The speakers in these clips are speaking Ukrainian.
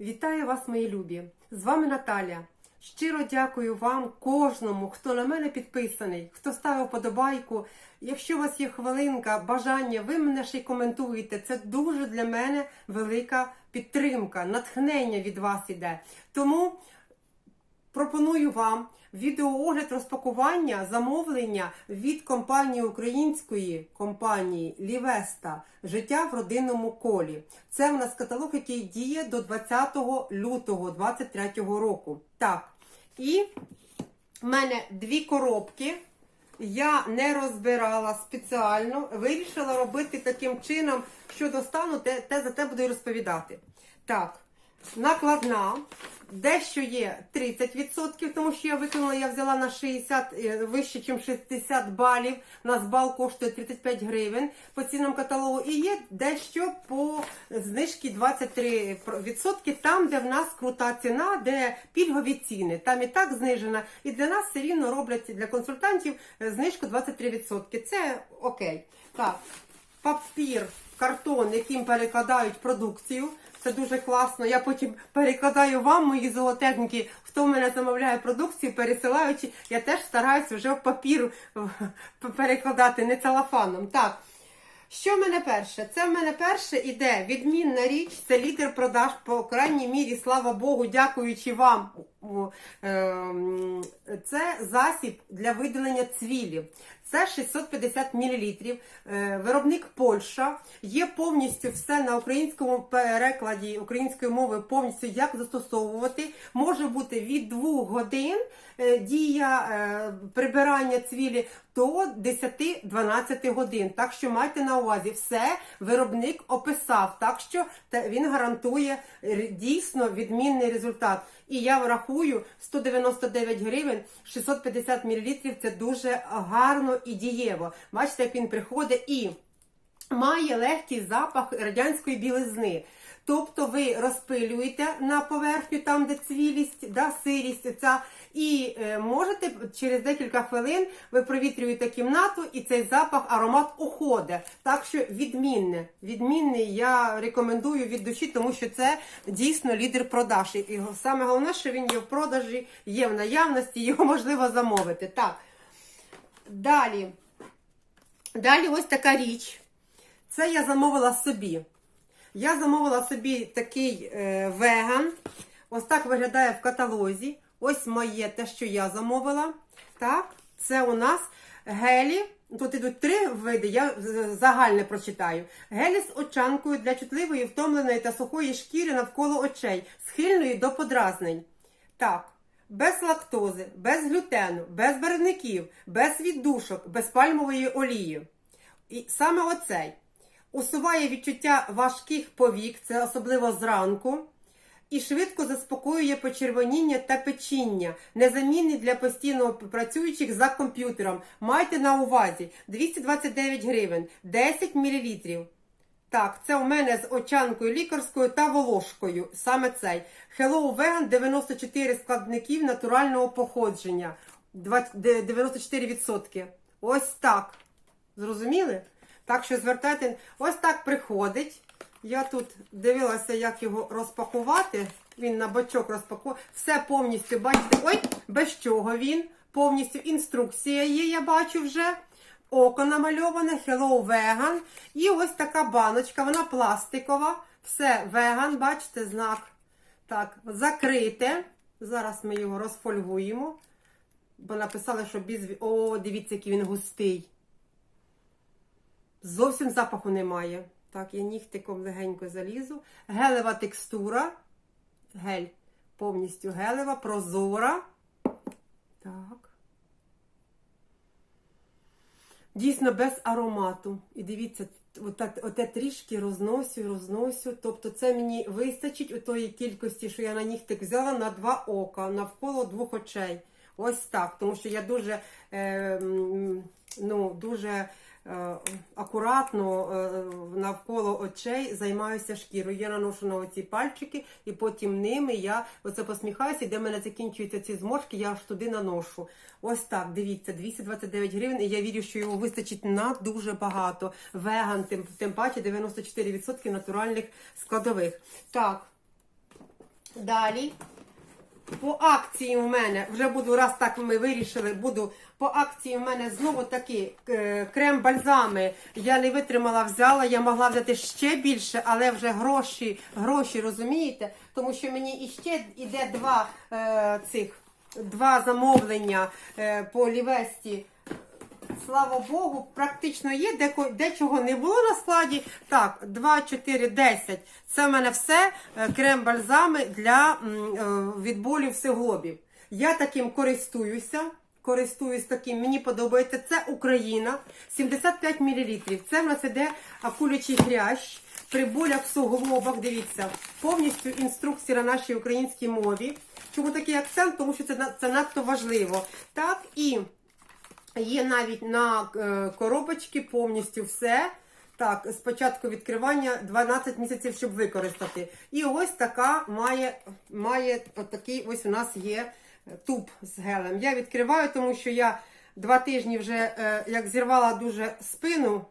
Вітаю вас, мої любі! З вами Наталя. Щиро дякую вам, кожному, хто на мене підписаний, хто ставив подобайку. Якщо у вас є хвилинка, бажання, ви мене ще й коментуєте. Це дуже для мене велика підтримка, натхнення від вас іде. Тому пропоную вам відеоогляд розпакування замовлення від компанії української компанії Лівеста Життя в родинному колі. Це в нас каталог, який діє до 20 лютого 2023 року. Так, і в мене дві коробки. Я не розбирала спеціально, вирішила робити таким чином, що достану, те, те за те буду розповідати. Так, накладна. Дещо є 30%, тому що я виконала, я взяла на 60 е, вище, ніж 60 балів. У нас бал коштує 35 гривень по цінам каталогу. І є дещо по знижці 23%, там, де в нас крута ціна, де пільгові ціни. Там і так знижена. І для нас все рівно роблять для консультантів е, знижку 23%. Це окей. Так, папір, картон, яким перекладають продукцію. Це дуже класно. Я потім перекладаю вам, мої золотехніки, хто в мене замовляє продукцію, пересилаючи. Я теж стараюся вже в папір перекладати, не целофаном. Так. Що в мене перше? Це в мене перше іде відмінна річ, це лідер продаж по крайній мірі, слава Богу, дякуючи вам. Ем, Це засіб для видалення цвілів. Це 650 мл. Виробник Польща. Є повністю все на українському перекладі української мови, повністю як застосовувати. Може бути від 2 годин е, дія е, прибирання цвілі до 10-12 годин. Так що майте на увазі, все виробник описав, так що він гарантує дійсно відмінний результат. І я врахую 199 гривень, 650 мл це дуже гарно і дієво. Бачите, як він приходить і має легкий запах радянської білизни. Тобто ви розпилюєте на поверхню, там де цвілість, да, сирість, ця, і е, можете через декілька хвилин ви провітрюєте кімнату, і цей запах, аромат уходить. Так що відмінне. Відмінний я рекомендую від душі, тому що це дійсно лідер продаж. І саме головне, що він є в продажі, є в наявності, його можливо замовити. Так. Далі. Далі ось така річ. Це я замовила собі. Я замовила собі такий е, веган. Ось так виглядає в каталозі. Ось моє те, що я замовила. Так, це у нас гелі. Тут ідуть три види, я загальне прочитаю. Гелі з очанкою для чутливої, втомленої та сухої шкіри навколо очей, схильної до подразнень. Так, без лактози, без глютену, без барвників, без віддушок, без пальмової олії. І саме оцей усуває відчуття важких повік, це особливо зранку, і швидко заспокоює почервоніння та печіння, незамінні для постійно працюючих за комп'ютером. Майте на увазі 229 гривень, 10 мл. Так, це у мене з очанкою лікарською та волошкою. Саме цей. Hello Vegan 94 складників натурального походження. 94%. Ось так. Зрозуміли? Так що звертайте. Ось так приходить. Я тут дивилася, як його розпакувати. Він на бочок розпакує. Все повністю, бачите, ой, без чого він. Повністю інструкція є, я бачу вже. Око намальоване, Hello Vegan. І ось така баночка, вона пластикова. Все веган, бачите, знак. Так, закрите. Зараз ми його розфольгуємо. Бо написали, що без... О, дивіться, який він густий. Зовсім запаху немає. Так, я нігтиком легенько залізу. Гелева текстура. Гель. Повністю гелева, прозора. Так. Дійсно без аромату. І дивіться, оте, оте трішки розносю, розносю. Тобто це мені вистачить у тої кількості, що я на нігтик взяла на два ока, навколо двох очей. Ось так. Тому що я дуже, е, ну, дуже акуратно е, навколо очей займаюся шкірою. Я наношу на оці пальчики, і потім ними я оце посміхаюся, і де в мене закінчуються ці зморшки, я аж туди наношу. Ось так, дивіться, 229 гривень, і я вірю, що його вистачить на дуже багато. Веган, тим, тим паче 94% натуральних складових. Так, Далі. По акції у мене, вже буду, раз так ми вирішили, буду по акції у мене знову такі е, крем-бальзами. Я не витримала, взяла, я могла взяти ще більше, але вже гроші, гроші, розумієте? Тому що мені іще йде два е, цих два замовлення е, по лівесті. Слава Богу, практично є, деко, дечого не було на складі. Так, 2, 4, 10. Це в мене все е, крем-бальзами для м, е, від болів суглобів. Я таким користуюся. Користуюсь таким, мені подобається. Це Україна, 75 мл. Це в нас іде акулячий хрящ. При болях в суглобах, дивіться, повністю інструкція на нашій українській мові. Чому такий акцент? Тому що це, це надто важливо. Так, і Є навіть на е, коробочці повністю все. Так, спочатку відкривання 12 місяців, щоб використати. І ось така має, має отакий ось у нас є туб з гелем. Я відкриваю, тому що я два тижні вже е, як зірвала дуже спину,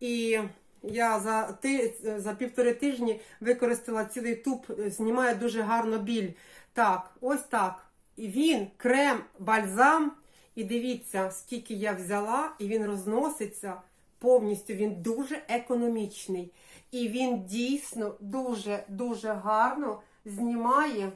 і я за, ти, за півтори тижні використала цілий туб, е, знімає дуже гарно біль. Так, ось так. І він, крем, бальзам. І дивіться, скільки я взяла, і він розноситься повністю. Він дуже економічний. І він дійсно дуже-дуже гарно знімає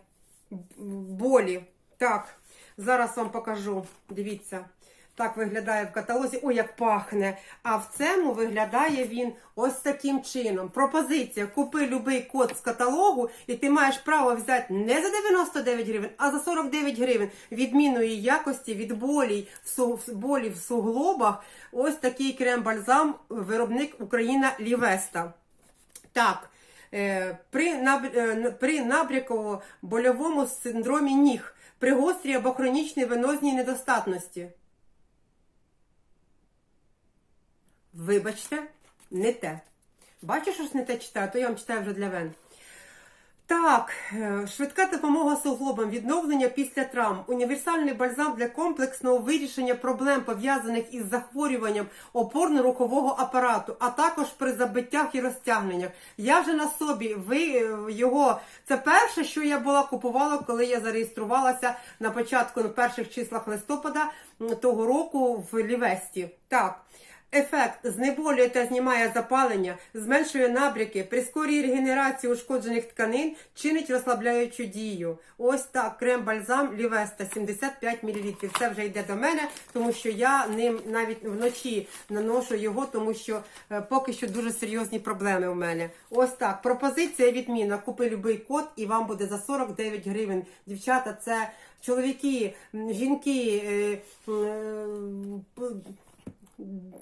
болі. Так, зараз вам покажу. Дивіться. Так виглядає в каталозі. Ой, як пахне. А в цьому виглядає він ось таким чином. Пропозиція: купи любий код з каталогу, і ти маєш право взяти не за 99 гривень, а за 49 гривень відмінної якості від болі в болі в суглобах. Ось такий крем-бальзам, виробник Україна Лівеста. Так, е, при, е, при набряково-больовому синдромі ніг, при гострій або хронічній венозній недостатності. Вибачте, не те. Бачиш, щось не те читаю, то я вам читаю вже для вен. Так, е, швидка допомога суглобам, відновлення після травм, універсальний бальзам для комплексного вирішення проблем, пов'язаних із захворюванням опорно-рухового апарату, а також при забиттях і розтягненнях. Я вже на собі ви е, його. Це перше, що я була купувала, коли я зареєструвалася на початку на перших числах листопада того року в Лівесті. Так. Ефект знеболює та знімає запалення, зменшує набряки, прискорює регенерацію ушкоджених тканин, чинить розслабляючу дію. Ось так, крем-бальзам Лівеста 75 мл. Це вже йде до мене, тому що я ним навіть вночі наношу його, тому що е, поки що дуже серйозні проблеми у мене. Ось так. Пропозиція відмінна. Купи любий код і вам буде за 49 гривень. Дівчата, це чоловіки, жінки. е, п-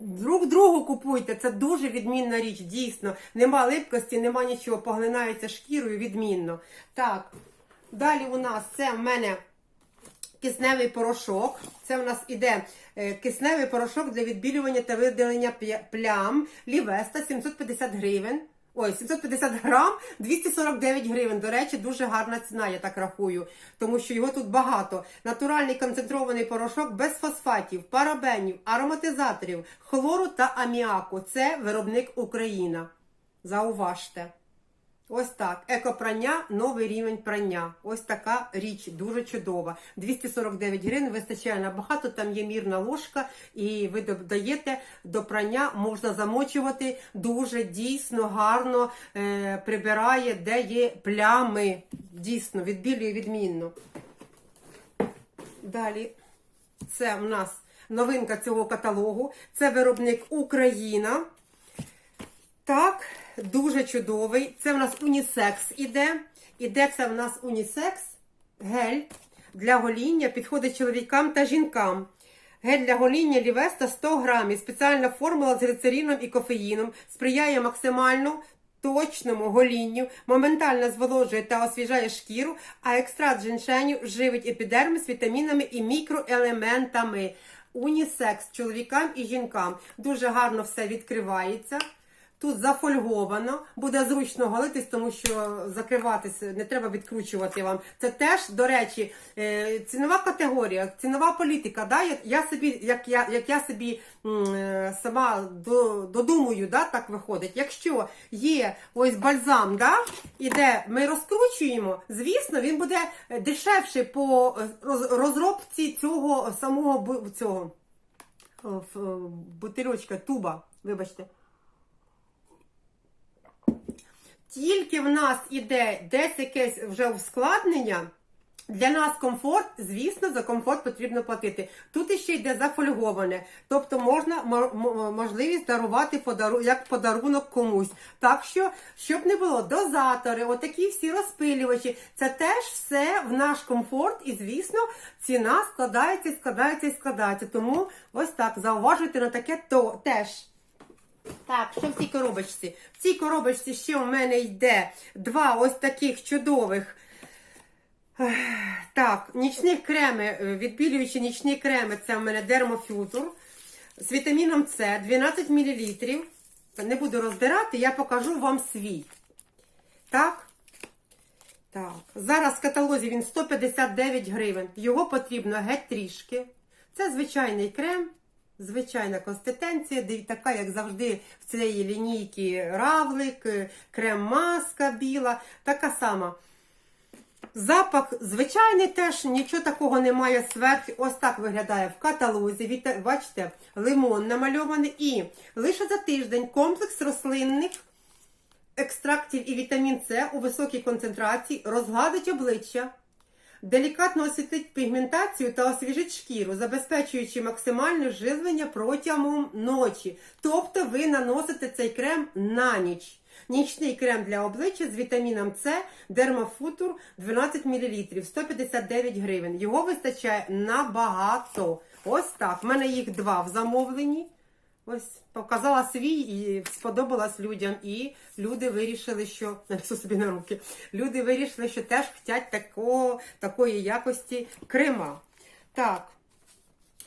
Друг другу купуйте, це дуже відмінна річ, дійсно. Нема липкості, нема нічого, поглинається шкірою відмінно. Так, далі у нас це в мене кисневий порошок. Це в нас іде е, кисневий порошок для відбілювання та видалення плям. Лівеста 750 гривень. Ой, 750 грам, 249 гривень. До речі, дуже гарна ціна, я так рахую, тому що його тут багато. Натуральний концентрований порошок без фосфатів, парабенів, ароматизаторів, хлору та аміаку. Це виробник Україна. Зауважте. Ось так. Екопрання, новий рівень прання. Ось така річ, дуже чудова. 249 гривень вистачає набагато, там є мірна ложка, і ви додаєте до прання, можна замочувати дуже дійсно гарно е, прибирає, де є плями. Дійсно, відбілює відмінно. Далі. Це в нас новинка цього каталогу. Це виробник Україна. Так, дуже чудовий. Це в нас унісекс іде. Іде це в нас унісекс, гель для гоління, підходить чоловікам та жінкам. Гель для гоління Лівеста 100 грамів. Спеціальна формула з глицерином і кофеїном сприяє максимально точному голінню, моментально зволожує та освіжає шкіру, а екстракт женьшеню живить епідермис вітамінами і мікроелементами. Унісекс чоловікам і жінкам. Дуже гарно все відкривається. Тут зафольговано, буде зручно голитись, тому що закриватись не треба відкручувати вам. Це теж, до речі, е, цінова категорія, цінова політика. Да? Я, собі, як я, як я собі е, сама додумую, да, так виходить. Якщо є ось бальзам, да, іде, ми розкручуємо, звісно, він буде дешевший по розробці цього самого цього е, бутильочка, туба, вибачте. Тільки в нас іде десь якесь вже ускладнення. Для нас комфорт, звісно, за комфорт потрібно платити. Тут іще йде зафольговане, тобто можна мо- мо- можливість дарувати подару, як подарунок комусь. Так що, щоб не було, дозатори, отакі всі розпилювачі, це теж все в наш комфорт, і звісно, ціна складається, складається і складається. Тому ось так зауважуйте на таке то теж. Так, що в цій коробочці? В цій коробочці ще у мене йде два ось таких чудових. Так, нічних креми, е, відбілюючі нічні креми, це в мене дермофютур з вітаміном С 12 мл. Не буду роздирати, я покажу вам свій. Так. Так. Зараз в каталозі він 159 гривень. Його потрібно геть трішки. Це звичайний крем, звичайна консистенція, така, як завжди, в цієї лінійки равлик, е, крем-маска біла, така сама. Запах звичайний теж, нічого такого немає зверху. Ось так виглядає в каталозі. Бачите, лимон намальований. І лише за тиждень комплекс рослинних екстрактів і вітамін С у високій концентрації розгладить обличчя, делікатно освітлить пігментацію та освіжить шкіру, забезпечуючи максимальне живлення протягом ночі. Тобто ви наносите цей крем на ніч. Нічний крем для обличчя з вітаміном С Дермафутур 12 мл, 159 гривень. Його вистачає набагато. Ось так. У мене їх два в замовленні. Ось показала свій і сподобалась людям. І люди вирішили, що нанесу собі на руки. Люди вирішили, що теж хочуть такого, такої якості крема. Так.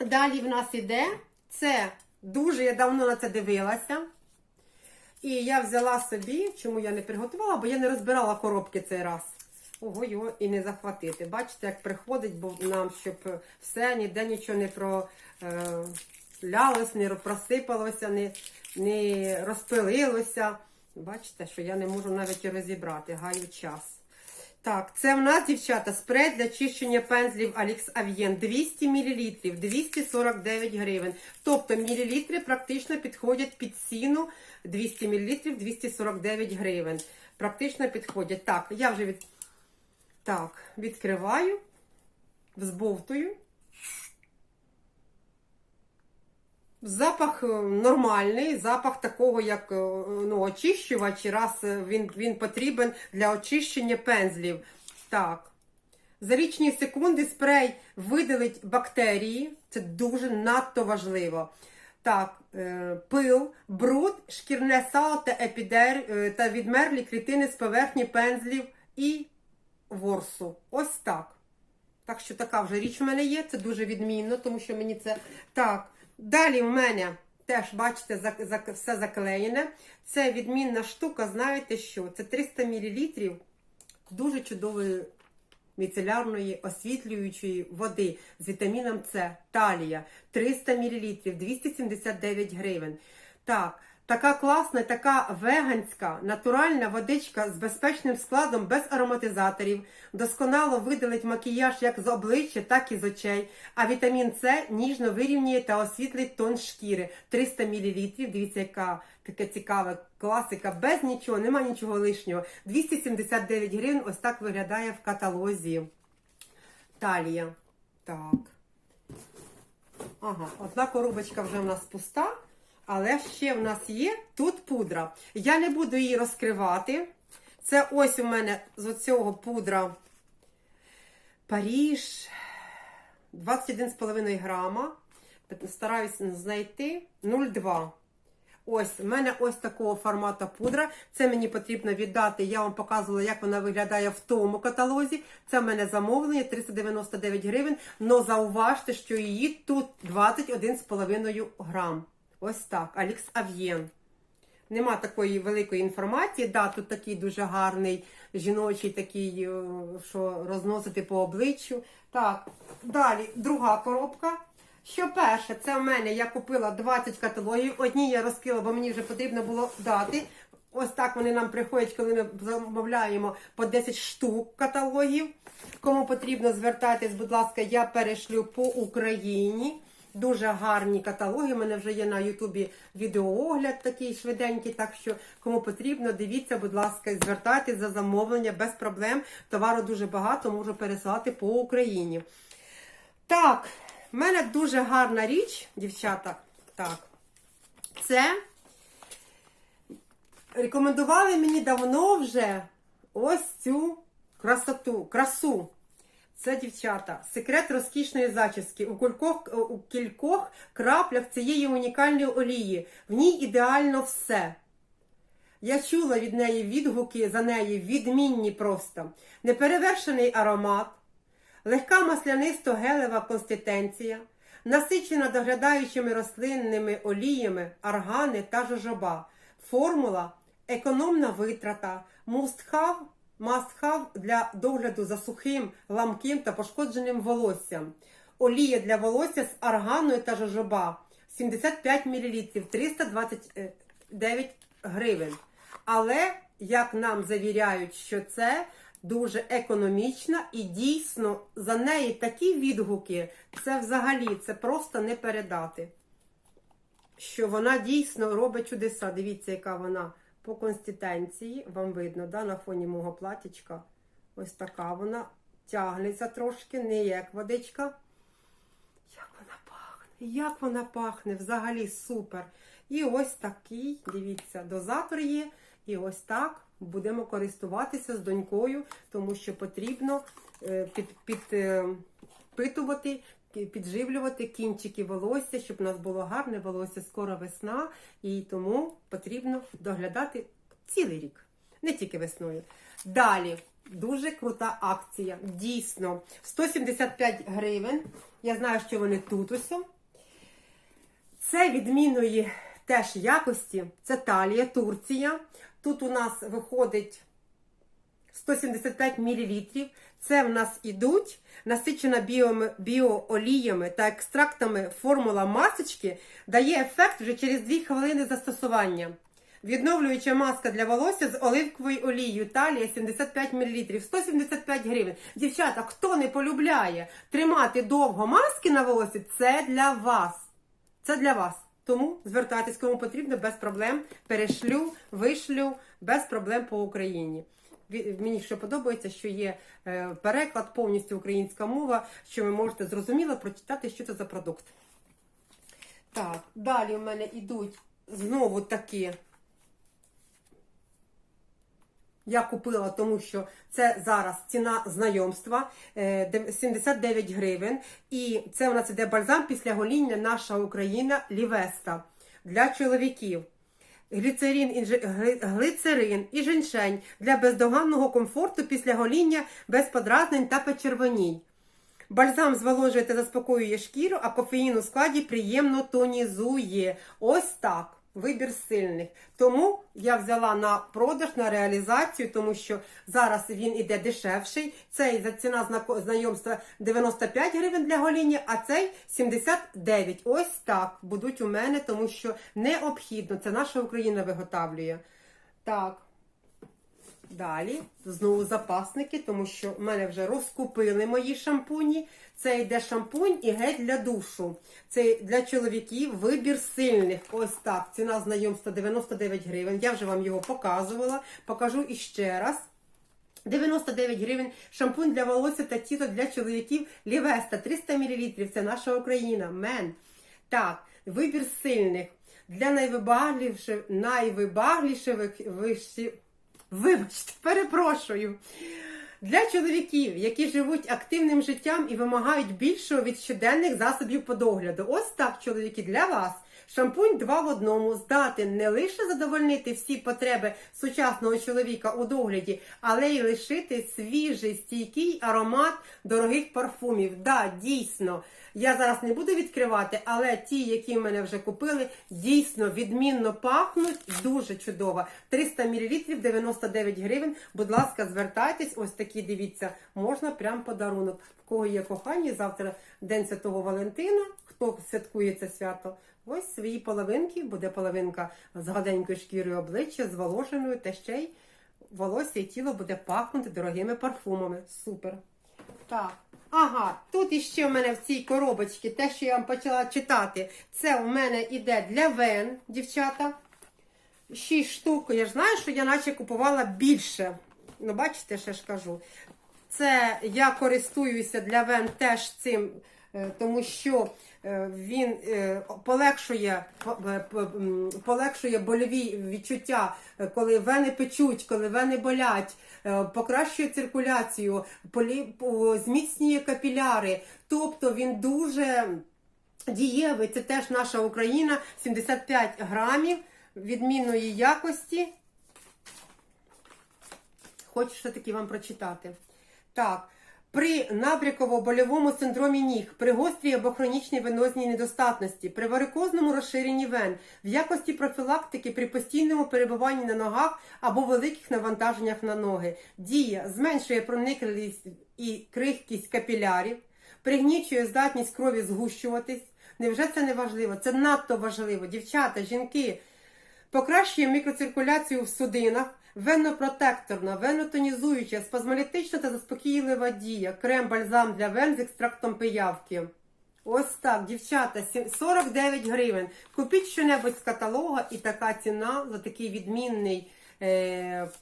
Далі в нас іде. Це дуже я давно на це дивилася. І я взяла собі, чому я не приготувала, бо я не розбирала коробки цей раз. Ого, його і не захватити. Бачите, як приходить бо нам, щоб все, ніде нічого не пролялось, не просипалося, не, не розпилилося. Бачите, що я не можу навіть розібрати, гаю час. Так, це в нас, дівчата, спрей для чищення пензлів Alex Avien 200 мл, 249 гривень. Тобто мілілітри практично підходять під ціну 200 мл, 249 гривень. Практично підходять. Так, я вже від... так, відкриваю, взбовтую. Запах е, нормальний, запах такого, як е, ну, очищувач, раз е, він, він потрібен для очищення пензлів. Так. За лічні секунди спрей видалить бактерії. Це дуже надто важливо. Так, пил, бруд, шкірне сало та епідер та відмерлі клітини з поверхні пензлів і ворсу. Ось так. Так що така вже річ у мене є, це дуже відмінно, тому що мені це так. Далі в мене теж, бачите, все заклеєне. Це відмінна штука, знаєте що? Це 300 мл дуже чудової міцелярної освітлюючої води з вітаміном С. Талія 300 мл, 279 гривень. Так, така класна, така веганська, натуральна водичка з безпечним складом, без ароматизаторів, досконало видалить макіяж як з обличчя, так і з очей. А вітамін С ніжно вирівнює та освітлить тон шкіри. 300 мл. Дивіться, яка така цікава класика, без нічого, нема нічого лишнього. 279 гривень. Ось так виглядає в каталозі. Талія. Так. Ага, одна коробочка вже в нас пуста, але ще в нас є тут пудра. Я не буду її розкривати. Це ось у мене з цього пудра Паріж 21,5 грама. Стараюсь знайти 0,2. Ось, в мене ось такого формату пудра. Це мені потрібно віддати. Я вам показувала, як вона виглядає в тому каталозі. Це в мене замовлення 399 гривень. Но зауважте, що її тут 21,5 грам. Ось так. Алікс Ав'єн. Нема такої великої інформації. Да, тут такий дуже гарний жіночий, такий, е, що розносити по обличчю. Так, далі друга коробка. Що перше, це в мене я купила 20 каталогів. Одні я розкрила, бо мені вже потрібно було дати. Ось так вони нам приходять, коли ми замовляємо по 10 штук каталогів. Кому потрібно звертайтесь, будь ласка, я перешлю по Україні. Дуже гарні каталоги. У мене вже є на Ютубі відеоогляд такий швиденький. Так що, кому потрібно, дивіться, будь ласка, звертайтесь за замовлення без проблем. Товару дуже багато, можу пересилати по Україні. Так, в мене дуже гарна річ, дівчата. Так, це рекомендували мені давно вже ось цю красоту, красу. Це дівчата. Секрет розкішної зачіски. У кількох, у кількох краплях цієї унікальної олії. В ній ідеально все. Я чула від неї відгуки за неї відмінні просто. Неперевершений аромат, легка маслянисто-гелева консистенція, насичена доглядаючими рослинними оліями, аргани та жожоба. Формула економна витрата, must-have must-have для догляду за сухим, ламким та пошкодженим волоссям. Олія для волосся з арганою та жожоба 75 мл 329 гривень. Але, як нам завіряють, що це дуже економічна і дійсно за неї такі відгуки, це взагалі це просто не передати. Що вона дійсно робить чудеса. Дивіться, яка вона по консистенції. Вам видно, да, на фоні мого платічка. Ось така вона тягнеться трошки, не як водичка. Як вона пахне, як вона пахне, взагалі супер. І ось такий, дивіться, дозатор є. І ось так будемо користуватися з донькою, тому що потрібно е, під, під, е, підпитувати, підживлювати кінчики волосся, щоб у нас було гарне волосся, скоро весна, і тому потрібно доглядати цілий рік, не тільки весною. Далі. Дуже крута акція. Дійсно, 175 гривень. Я знаю, що вони тут усе. Це відмінної теж якості. Це Талія, Турція. Тут у нас виходить 175 мл. Це в нас ідуть насичена біо, біооліями та екстрактами формула масочки, дає ефект вже через 2 хвилини застосування. Відновлююча маска для волосся з оливковою олією талія 75 мл, 175 гривень. Дівчата, хто не полюбляє тримати довго маски на волосі, це для вас. Це для вас. Тому звертайтесь, кому потрібно, без проблем. Перешлю, вишлю, без проблем по Україні. Мені що подобається, що є е, переклад, повністю українська мова, що ви можете зрозуміло прочитати, що це за продукт. Так, далі у мене йдуть знову такі. Я купила, тому що це зараз ціна знайомства е, 79 гривень. І це у нас іде бальзам після гоління наша Україна Лівеста для чоловіків. Гліцерин, глицерин і женьшень для бездоганного комфорту після гоління без подразнень та почервонінь. Бальзам зволожує та заспокоює шкіру, а кофеїн у складі приємно тонізує. Ось так. Вибір сильних. Тому я взяла на продаж, на реалізацію, тому що зараз він іде дешевший. Цей за ціна знайомства 95 гривень для гоління, а цей 79. Ось так будуть у мене, тому що необхідно. Це наша Україна виготовлює. Так. Далі знову запасники, тому що в мене вже розкупили мої шампуні. Це йде шампунь і гель для душу. Це для чоловіків вибір сильних. Ось так. Ціна знайомства 99 гривень. Я вже вам його показувала. Покажу іще раз. 99 гривень шампунь для волосся та тіла для чоловіків Лівеста 300 мл. Це наша Україна. Мен. Так, вибір сильних. Для найвибагливіших, найвибагливіших, вибачте, перепрошую. Для чоловіків, які живуть активним життям і вимагають більшого від щоденних засобів по догляду. Ось так, чоловіки, для вас Шампунь два в одному здати не лише задовольнити всі потреби сучасного чоловіка у догляді, але й лишити свіжий стійкий аромат дорогих парфумів. Да, дійсно. Я зараз не буду відкривати, але ті, які в мене вже купили, дійсно відмінно пахнуть. Дуже чудово. 300 мл 99 гривень. Будь ласка, звертайтесь. Ось такі дивіться, можна прям подарунок. В кого є кохані, завтра День Святого Валентина. Хто святкує це свято? Ось свої половинки, буде половинка з гладенькою шкірою обличчя, з зволоженою, та ще й волосся і тіло буде пахнути дорогими парфумами. Супер. Так. Ага, тут іще в мене в цій коробочці, те, що я вам почала читати, це у мене іде для вен, дівчата. Шість штук. Я ж знаю, що я наче купувала більше. Ну, бачите, ще ж кажу. Це я користуюся для вен теж цим, е, тому що він е, полегшує, по- по- м, полегшує больові відчуття, е, коли вени печуть, коли вени болять, е, покращує циркуляцію, зміцнює капіляри. Тобто він дуже дієвий. Це теж наша Україна, 75 грамів відмінної якості. Хочу все-таки вам прочитати. Так. При набряково-больовому синдромі ніг, при гострій або хронічній венозній недостатності, при варикозному розширенні вен, в якості профілактики при постійному перебуванні на ногах або великих навантаженнях на ноги, дія зменшує проникливість і крихкість капілярів, пригнічує здатність крові згущуватись. Невже це не важливо? Це надто важливо. Дівчата, жінки, Покращує мікроциркуляцію в судинах, венопротекторна, венотонізуюча, спазмолітична та заспокійлива дія, крем-бальзам для вен з екстрактом пиявки. Ось так, дівчата, сім- 49 гривень. Купіть щонебудь з каталога і така ціна за такий відмінний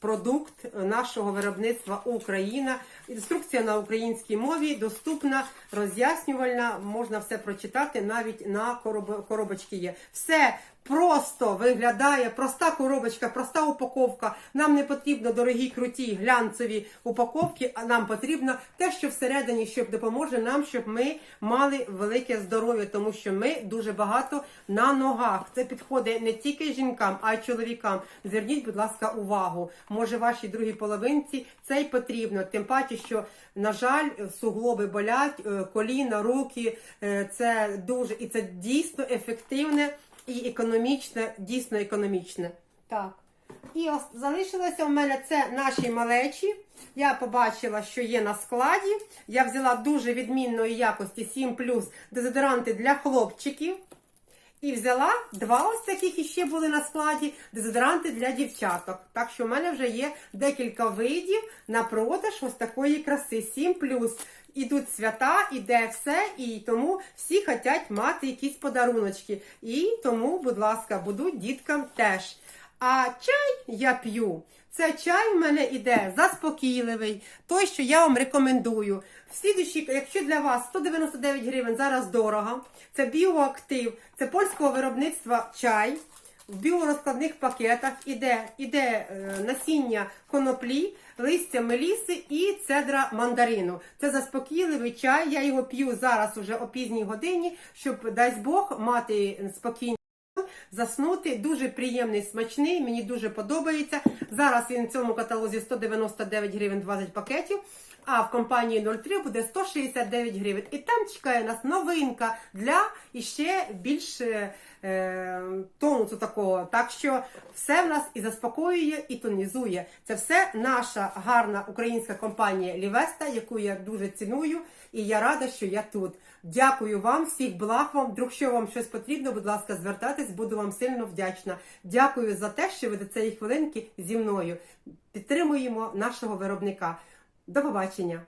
продукт нашого виробництва Україна. Інструкція на українській мові доступна, роз'яснювальна, можна все прочитати, навіть на короб- коробочці є. Все просто виглядає, проста коробочка, проста упаковка. Нам не потрібно дорогі, круті, глянцеві упаковки, а нам потрібно те, що всередині, що допоможе нам, щоб ми мали велике здоров'я, тому що ми дуже багато на ногах. Це підходить не тільки жінкам, а й чоловікам. Зверніть, будь ласка, увагу. Може, вашій другій половинці це й потрібно. Тим паче, що, на жаль, суглоби болять, е, коліна, руки. е, Це дуже і це дійсно ефективне і економічне, дійсно економічне. Так. І залишилося в мене це наші малечі. Я побачила, що є на складі. Я взяла дуже відмінної якості 7 дезодоранти для хлопчиків. І взяла два ось таких іще були на складі дезодоранти для дівчаток. Так що в мене вже є декілька видів на продаж ось такої краси. 7 Ідуть свята, іде все, і тому всі хочуть мати якісь подаруночки. І тому, будь ласка, будуть діткам теж. А чай я п'ю. Це чай в мене іде заспокійливий, той, що я вам рекомендую. В слідущій, якщо для вас 199 гривень зараз дорого, це біоактив, це польського виробництва чай. В біорозкладних пакетах іде, іде е, насіння коноплі, листя меліси і цедра мандарину. Це заспокійливий чай. Я його п'ю зараз уже о пізній годині, щоб дасть Бог мати спокійний заснути. Дуже приємний, смачний, мені дуже подобається. Зараз він в цьому каталозі 199 гривень 20 пакетів. А в компанії 03 буде 169 гривень. І там чекає нас новинка для іще більш е, тонусу такого. Так що все в нас і заспокоює, і тонізує. Це все наша гарна українська компанія Лівеста, яку я дуже ціную, і я рада, що я тут. Дякую вам, всіх благ вам. Вдруг що вам щось потрібно, будь ласка, звертайтесь, буду вам сильно вдячна. Дякую за те, що ви до цієї хвилинки зі мною. Підтримуємо нашого виробника. До побачення!